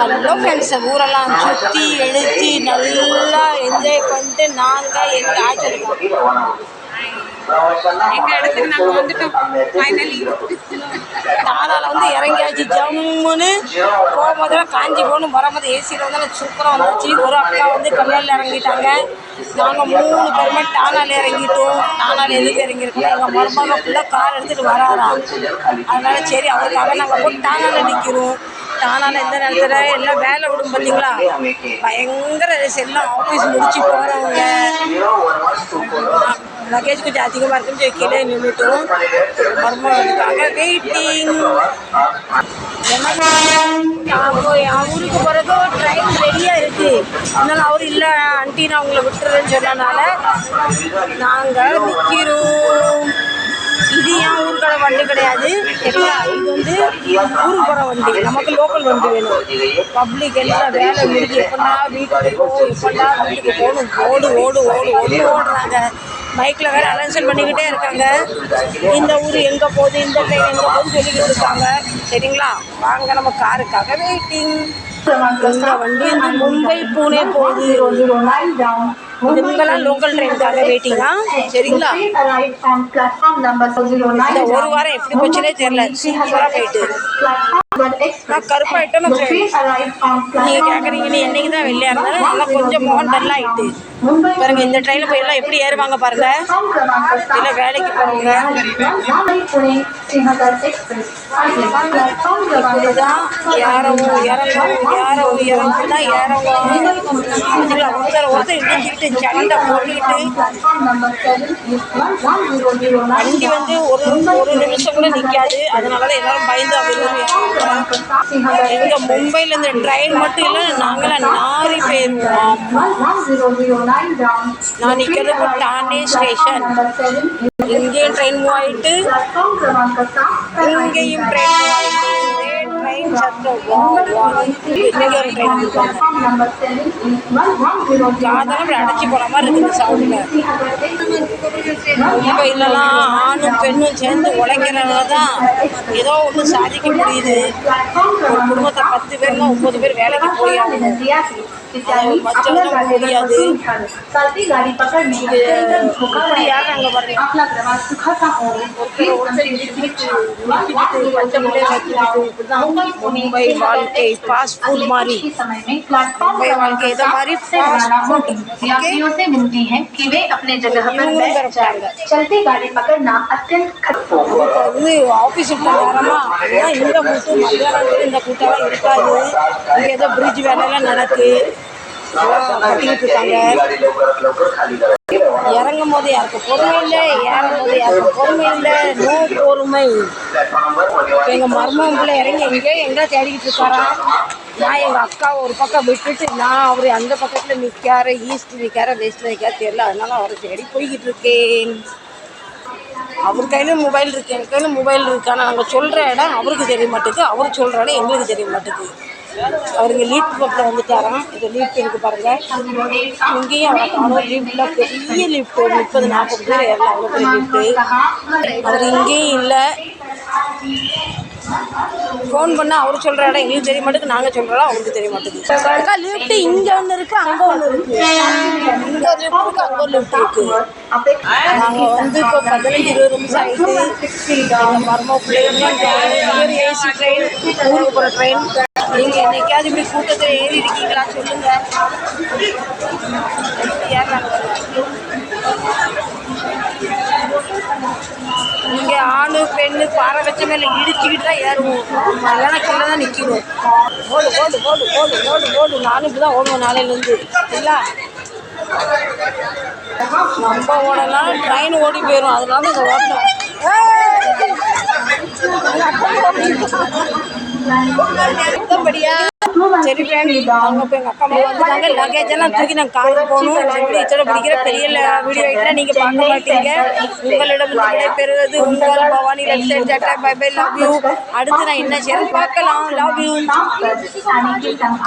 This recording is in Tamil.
ஹலோ ஃப்ரெண்ட்ஸ் ஊரெல்லாம் சுற்றி எழுத்தி நல்லா என்ஜாய் பண்ணிட்டு நாங்கள் எங்கள் ஆச்சரியம் எங்க இடத்துக்கு நாங்க வந்துட்டோம். ஃபைனலி தானால வந்து இறங்கியாச்சு. ஜம்முன்னு போகும்போது காஞ்சி போகணும் வரும்போது ஏசியில் வந்து சூப்பராக வந்துச்சு. ஒரு அக்கா வந்து கல்யாணில் இறங்கிட்டாங்க. நாங்கள் மூணு பேருமே டானால இறங்கிட்டோம். டானால எதுக்கு இறங்கியிருக்கோம்? எங்கள் மருமக ஃபுல்லாக கார் எடுத்துகிட்டு வராராம் அதனால சரி அவருக்காக நாங்கள் போய் டானால நிற்கிறோம் டானால எந்த நேரத்தில் எல்லாம் வேலை விடும் பார்த்தீங்களா பயங்கர எல்லாம் ஆஃபீஸ் முடிச்சு போகிறவங்க லக்கேஜ் கொஞ்சம் அதிகமாக இருக்குன்னு சொல்லி கீழே நின்றுட்டோம் மருமகனுக்காக வெயிட்டிங் என் ஊருக்கு போகிறதோ ட்ரெயின் ரெடியாக இருக்குது அதனால அவர் இல்லை ஆண்டி நான் உங்களை விட்டுறேன்னு சொன்னனால நாங்கள் நிற்கிறோம் இது என் ஊருக்கான வண்டி கிடையாது. சரிங்களா இது வந்து ஊருக்கு போகிற வண்டி நமக்கு லோக்கல் வண்டி வேணும். பப்ளிக் எல்லாம் வேலை முடிஞ்சு எப்படா வீட்டுக்கு போகும் எப்படா வீட்டுக்கு போகணும். ஓடு ஓடு ஓடு ஓடி ஓடுறாங்க. பைக்கில் வேறு அலன்சல் பண்ணிக்கிட்டே இருக்காங்க. இந்த ஊர் எங்கே போகுது இந்த ட்ரெயின் எங்கே போகுதுன்னு சொல்லிக்கிட்டு இருக்காங்க. சரிங்களா? வாங்க நம்ம காருக்காக வெயிட்டிங் வண்டி மும்பை பூனே போகுது. இவங்கெல்லாம் லோக்கல் ட்ரெயினுக்காக வெயிட்டிங்கா சரிங்களா? இந்த ஒரு வாரம் எப்படி போச்சுன்னே தெரியல. சூப்பராக போயிட்டு. நான் கருப்பாயிட்டேன் நீங்கள் கேட்குறீங்க நீ என்னைக்கு தான் வெள்ளையா இருந்தாலும் நல்லா கொஞ்சம் மோகன் டல் ஆகிட்டு பாருங்க இந்த ட்ரெயினில் போய் எல்லாம் எப்படி ஏறுவாங்க பாருங்க. இல்லை வேலைக்கு போகிறவங்க இதுதான் ஏறவும் இறங்கவும் ஏறவும் தான் ஏறவும் இதில் ஒருத்தர் ஒருத்தர் இடிச்சுக்கிட்டு சண்டை போட்டுக்கிட்டு. வண்டி வந்து ஒரு ஒரு நிமிஷம் கூட நிற்காது அதனால தான் எல்லாரும் பயந்து அப்படின்னு எங்கள் மும்பையில் இந்த ட்ரெயின் மட்டும் இல்லை நாங்களாம் நாரி போயிருவோம் நான் நிற்கிறது இப்போ டானே ஸ்டேஷன் இங்கேயும் ட்ரெயின் மூவ் ஆகிட்டு இங்கேயும் ட்ரெயின் மூவ் ஆகிட்டு ட்ரெயின் சத்தம் காதெல்லாம் அடைச்சி போகிற மாதிரி இருக்குது சவுண்டில் மும்பையிலலாம் ஆணும் பெண்ணும் சேர்ந்து உழைக்கிறனால தான் ஏதோ ஒன்று சாதிக்க முடியுது ஒரு குடும்பத்தை பத்து பேர்னா ஒன்பது பேர் வேலைக்கு போய் ஆகணும் முடியாது இப்படி मुंबई वाल के फास्ट फ़ूड मारी। मुंबई वाल के तुम्हारी फास्ट फ़ूड यात्रियों से मिलती है कि वे अपने जगह पर बैठ जाएँ चलते गाड़ी पकड़ना अत्यंत खतरनाक। है वो ऑफ़िस पर आ रहा है ना इन लोगों ಆಫೀಸ್ ಇರ್ತಾರಮ್ಮ ಹಿಂಗ ಕೂತು ಮಧ್ಯಾಹ್ನ इनका ಇರ್ತಾ ये ಈಗ ब्रिज वाला ನಡತಿ ಕಟ್ಟಿಂಗ್ இறங்கும் போது யாருக்கு பொறுமை இல்லை ஏறும் போது யாருக்கு பொறுமை இல்லை நோ பொறுமை. எங்கள் மர்மம் பிள்ளை இறங்கி எங்கே எங்கே தேடிக்கிட்டு இருக்காரா? நான் எங்கள் அக்கா ஒரு பக்கம் விட்டுட்டு நான் அவர் அந்த பக்கத்தில் நிற்கார ஈஸ்ட் நிற்கார வெஸ்ட்டில் நிற்கார தெரியல. அதனால அவரை தேடி போய்கிட்டு இருக்கேன். அவர் கையிலும் மொபைல் இருக்குது என் கையிலும் மொபைல் இருக்கு. ஆனால் நாங்கள் சொல்கிற இடம் அவருக்கு தெரிய மாட்டேங்குது அவர் சொல்கிற இடம் எங்களுக்கு தெரிய மாட்டேங்குது. அவருங்க லீட் பப்பில் வந்துட்டாராம். இது லீஃப்ட் இருக்கு பாருங்க. இங்கேயும் அவரை காணும் லீஃப்டில் பெரிய லிஃப்ட் ஒரு முப்பது நாற்பது பேர் ஏறலாம். அவ்வளோ பெரிய லிஃப்ட்டு அவர் இங்கேயும் இல்லை. ஃபோன் பண்ணால் அவர் சொல்கிற இடம் எங்களுக்கு தெரிய மாட்டேங்குது. நாங்கள் சொல்கிறோம் அவங்களுக்கு அவருக்கு தெரிய மாட்டேங்குது. அக்கா லிஃப்ட் இங்கே ஒன்று இருக்குது அங்கே ஒன்று இருக்குது இங்கே ஒரு லிஃப்ட் இருக்குது அங்கே ஒரு லிஃப்ட் இருக்குது நாங்கள் வந்து இப்போ பதினஞ்சு இருபது நிமிஷம் ஆகிட்டு எங்கள் மர்ம பிள்ளைங்க ஏசி ட்ரெயின் ஊருக்கு போகிற ட்ரெயின் நீங்கள் என்னைக்காவது இப்படி கூட்டத்தில் ஏறி இருக்கீங்களா? சொல்லுங்கள் ஏறாங்க இங்கே ஆணு பெண்ணு பாறை வச்ச மேலே இடிச்சுக்கிட்டு தான் ஏறுவோம். இல்லைன்னா கீழே தான் நிற்கணும் ஓடு ஓடு ஓடு ஓடு ஓடு ஓடு. நானும் இப்படி தான் ஓடுவேன் நாளையிலேருந்து. இல்லை நம்ம ஓடலாம். ட்ரெயின் ஓடி போயிடும் அதனால இந்த ஓட்டம் நல்லபடியாக சரி ஃப்ரெண்ட் அவங்க இப்போ எங்கள் அக்கா அம்மா வந்துட்டாங்க. லக்கேஜ் எல்லாம் தூக்கி நாங்கள் காருக்கு போகணும். இச்சோட பிடிக்கிற பெரிய வீடியோ ஐட்டில் நீங்கள் பார்க்க மாட்டீங்க. உங்களிடம் விடைபெறுவது உங்கள் பவானி வெப்சைட் ஜட்டா பை பை லவ் யூ அடுத்து நான் என்ன செய்யறேன் பார்க்கலாம். Love you